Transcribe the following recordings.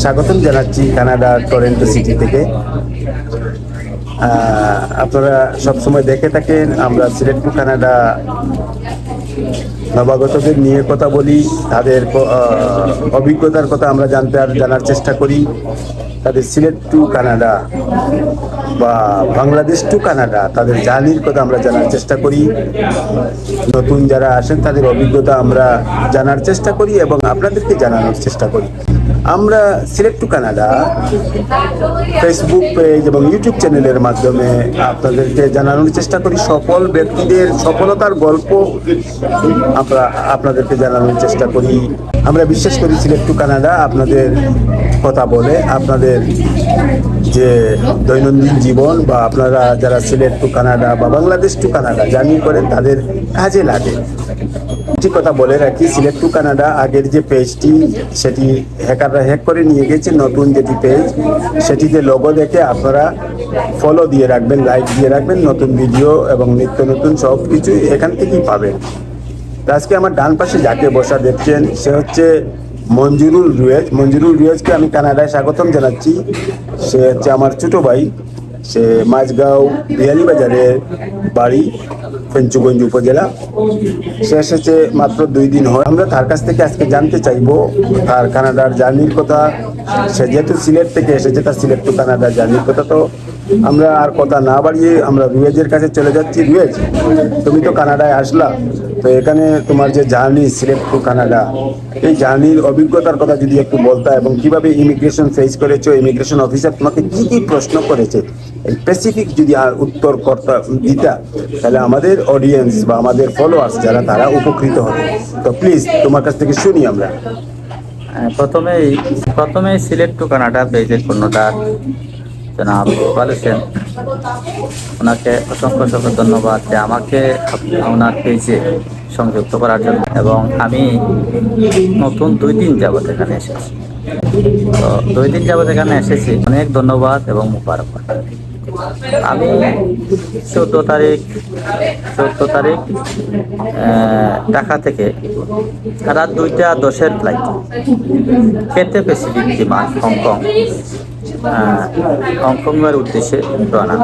স্বাগতম জানাচ্ছি Canada Toronto city থেকে। আপনারা সবসময় দেখে থাকেন, আমরা সিলেট টু কানাডা নবাগতদের নিয়ে কথা বলি, তাদের অভিজ্ঞতার কথা আমরা জানতে আর জানার চেষ্টা করি। তাদের সিলেট টু কানাডা বা বাংলাদেশ টু কানাডা, তাদের জার্নির কথা আমরা জানার চেষ্টা করি। নতুন যারা আসেন, তাদের অভিজ্ঞতা আমরা জানার চেষ্টা করি এবং আপনাদেরকে জানানোর চেষ্টা করি। আমরা select to Canada Facebook page এবং ইউটিউব চ্যানেলের মাধ্যমে আপনাদেরকে জানানোর চেষ্টা করি। সফল ব্যক্তিদের সফলতার গল্প আমরা আপনাদেরকে জানানোর চেষ্টা করি। আমরা বিশ্বাস করি সিলেক্ট টু কানাডা আপনাদের কথা বলে, আপনাদের যে দৈনন্দিন জীবন বা আপনারা যারা সিলেট টু কানাডা বা বাংলাদেশ টু কানাডা জার্নি করেন, তাদের কাজে লাগে। একটি কথা বলে রাখি সিলেক্ট টু কানাডা আগের যে পেজটি সেটি হ্যাকাররা হ্যাক করে নিয়ে গেছে, নতুন যেটি পেজ সেটিতে লোগো দেখে আপনারা ফলো দিয়ে রাখবেন লাইক দিয়ে রাখবেন, নতুন ভিডিও এবং নিত্য নতুন সব কিছুই এখান থেকেই পাবেন। তো আজকে আমার ডান পাশে যাকে বসা দেখছেন, সে হচ্ছে মঞ্জুরুল রুয়েজ। মঞ্জুরুল রুয়েজকে আমি কানাডায় স্বাগতম জানাচ্ছি। সে হচ্ছে আমার ছোটো ভাই। সে মাঝগাঁও বিয়ানীবাজারের বাড়ি, পেঞ্চুগঞ্জ উপজেলা। সে এসেছে মাত্র দুই দিন হয় আমরা তার কাছ থেকে আজকে জানতে চাইব, তার কানাডার জার্নির কথা। সে যেহেতু সিলেট থেকে এসেছে, তার সিলেট টু কানাডার জার্নির কথা তো আমরা আর কথা না বাড়িয়ে আমরা রুয়েজের কাছে চলে যাচ্ছি। রুয়েজ, তুমি তো কানাডায় আসলা। তো এখানে তোমার যে জার্নি, সিলেট টু কানাডা, এই জার্নির অভিজ্ঞতার কথা যদি একটু বলতা এবং কীভাবে ইমিগ্রেশন ফেস করেছ ইমিগ্রেশন অফিসার তোমাকে কি কি প্রশ্ন করেছে স্পেসিফিক যদি উত্তর করতা দিতা, তাহলে আমাদের অডিয়েন্স বা আমাদের ফলোয়ার্স যারা, তারা উপকৃত হবে। তো প্লিজ তোমার কাছ থেকে শুনি আমরা। প্রথমেই প্রথমেই সিলেক্ট টু কানাডা পেজের কর্ণধার জনাব ইকবাল হোসেন, ওনাকে অসংখ্য অসংখ্য ধন্যবাদ যে আমাকে ওনার পেজে সংযুক্ত করার জন্য এবং আমি নতুন দুই দিন যাবত এখানে এসেছি। তো দুই দিন যাবত এখানে এসেছি। অনেক ধন্যবাদ এবং মুবারকবাদ। আমি চোদ্দ তারিখ চোদ্দ তারিখ ঢাকা থেকে রাত দুইটা দশের ফ্লাইট খেতে প্যাসিফিক বিমান, হংকং। হংকংয়ের উদ্দেশ্যে রওনা।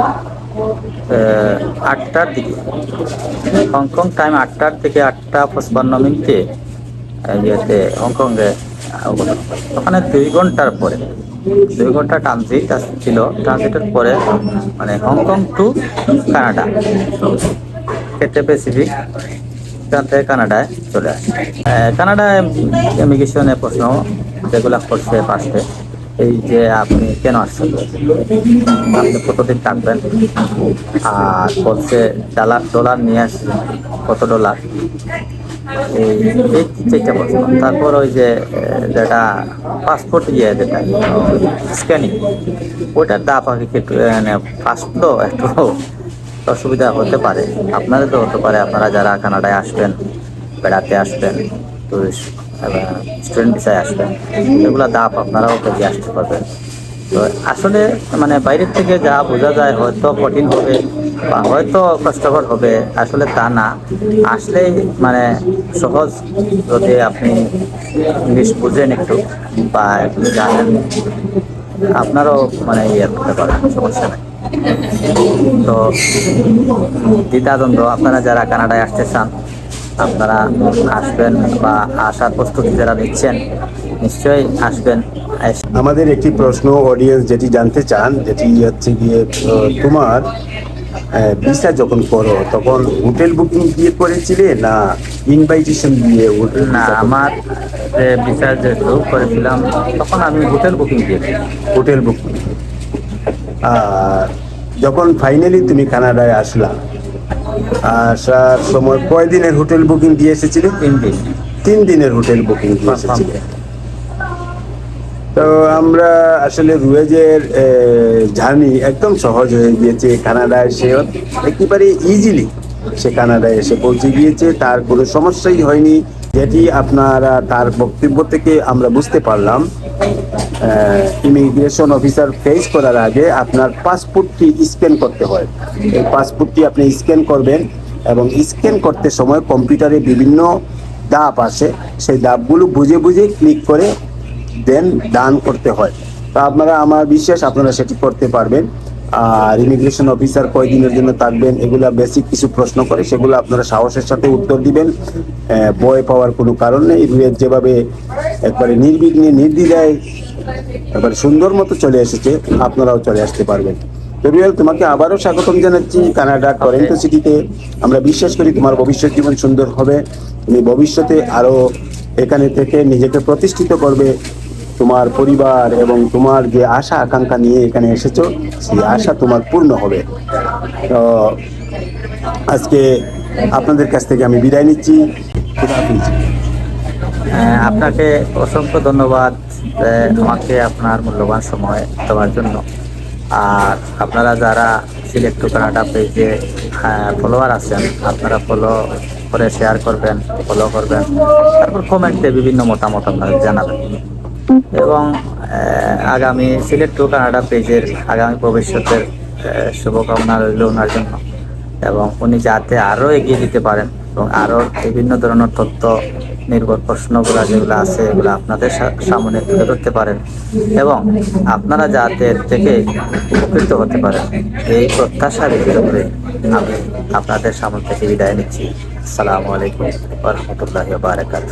আটটার দিকে। হংকং টাইম আটটার থেকে আটটা পঁচপান্ন মিনিটে ইয়েতে হংকংয়ে ওখানে দুই ঘণ্টার পরে, দুই ঘণ্টা ট্রানজিট ছিল ট্রানজিটের পরে মানে Hong Kong to Canada. Cathay Pacific সেখান থেকে কানাডায় চলে আসে। কানাডায় ইমিগ্রেশনে প্রশ্ন, যেগুলো করছে ফার্স্টে এই যে আপনি কেন আসছেন? আপনি কতদিন থাকবেন? আর বলছে ডলার ডলার নিয়ে আসছেন কত ডলার এই তারপর ওই যে যেটা পাসপোর্ট ইয়ে যেটা স্ক্যানিং ওইটার দাপ আগে একটু মানে তো একটু অসুবিধা হতে পারে। আপনাদের তো হতে পারে, আপনারা যারা কানাডায় আসবেন, বেড়াতে আসবেন স্টুডেন্ট ভিসায় আসবেন এগুলো দাপ আপনারাও পেরিয়ে আসতে পারবেন। তো আসলে মানে বাইরের থেকে যা বোঝা যায়, হয়তো কঠিন হবে বা হয়তো কষ্টকর হবে, আসলে তা না। আসলেই মানে সহজ যদি আপনি ইংলিশ বুঝেন একটু বা জানেন, আপনারও মানে ইয়ে করতে পারেন সমস্যা নেই। তো দ্বিধাদ্বন্দ্ব আপনারা যারা কানাডায় আসতে চান আপনারা আসবেন বা আসার প্রস্তুতি যারা নিচ্ছেন নিশ্চয়ই আসবেন। আমাদের একটি প্রশ্ন অডিয়েন্স যেটি জানতে চান যেটি হচ্ছে গিয়ে তোমার ভিসা যখন করো তখন হোটেল বুকিং দিয়ে করেছিলে না ইনভাইটেশন দিয়ে হোটেল না আমার বিচার যেহেতু করেছিলাম তখন আমি হোটেল বুকিং দিয়েছি। হোটেল বুকিং আর যখন ফাইনালি তুমি কানাডায় আসলা আসার সময় কয় দিনের হোটেল বুকিং দিয়ে এসেছিলে? তিন দিন। তিন দিনের হোটেল বুকিং দিয়ে এসেছিলে। তো আমরা আসলে রুয়েজের জার্নি একদম সহজ হয়ে গিয়েছে কানাডায় সে একেবারে ইজিলি সে কানাডায় এসে পৌঁছে গিয়েছে। তার কোনো সমস্যাই হয়নি। যেটি আপনারা তার বক্তব্য থেকে আমরা বুঝতে পারলাম। ইমিগ্রেশন অফিসার ফেস করার আগে আপনার পাসপোর্টটি স্ক্যান করতে হয়। এই পাসপোর্টটি আপনি স্ক্যান করবেন এবং স্ক্যান করতে সময় কম্পিউটারে বিভিন্ন দাপ আসে। সেই দাপগুলো বুঝে বুঝে ক্লিক করে দেন দান করতে হয়। তা আপনারা আমার বিশ্বাস আপনারা সেটি করতে পারবেন। আর ইমিগ্রেশন অফিসার কয়দিনের জন্য থাকবেন এগুলা বেসিক কিছু প্রশ্ন করে, সেগুলো আপনারা সাহসের সাথে উত্তর দিবেন। ভয় পাওয়ার কোনো কারণ নেই। যেভাবে একবারে নির্বিঘ্নে নির্দ্বিধায় একবার সুন্দর মতো চলে এসেছে আপনারাও চলে আসতে পারবেন। তো তোমাকে আবারও স্বাগতম জানাচ্ছি কানাডা টরেন্টো সিটিতে। আমরা বিশ্বাস করি তোমার ভবিষ্যৎ জীবন সুন্দর হবে। তুমি ভবিষ্যতে আরও এখানে থেকে নিজেকে প্রতিষ্ঠিত করবে। তোমার পরিবার এবং তোমার যে আশা আকাঙ্ক্ষা নিয়ে এখানে এসেছ সেই আশা তোমার পূর্ণ হবে। তো আজকে আপনাদের কাছ থেকে আমি বিদায় নিচ্ছি। আপনাকে অসংখ্য ধন্যবাদ। আমাকে আপনার মূল্যবান সময় দেওয়ার জন্য। আর আপনারা যারা সিলেক্ট টু কানাডা পেজে ফলোয়ার আছেন, আপনারা ফলো করে শেয়ার করবেন ফলো করবেন। তারপর কমেন্টে বিভিন্ন মতামত আপনাদের জানাবেন। এবং আগামী সিলেক্ট টু কানাডা পেজের আগামী ভবিষ্যতের শুভকামনা রইল ওনার জন্য। এবং উনি যাতে আরও এগিয়ে দিতে পারেন এবং আরও বিভিন্ন ধরনের তথ্য নির্ভর প্রশ্নগুলো যেগুলো আছে, এগুলো আপনাদের সামনে তুলে ধরতে পারেন এবং আপনারা যাতে থেকে উপকৃত হতে পারেন, এই প্রত্যাশা রেখে করে আমি আপনাদের সামনে থেকে বিদায় নিচ্ছি। আসসালামু আলাইকুম রহমতুল্লাহ বারাকাত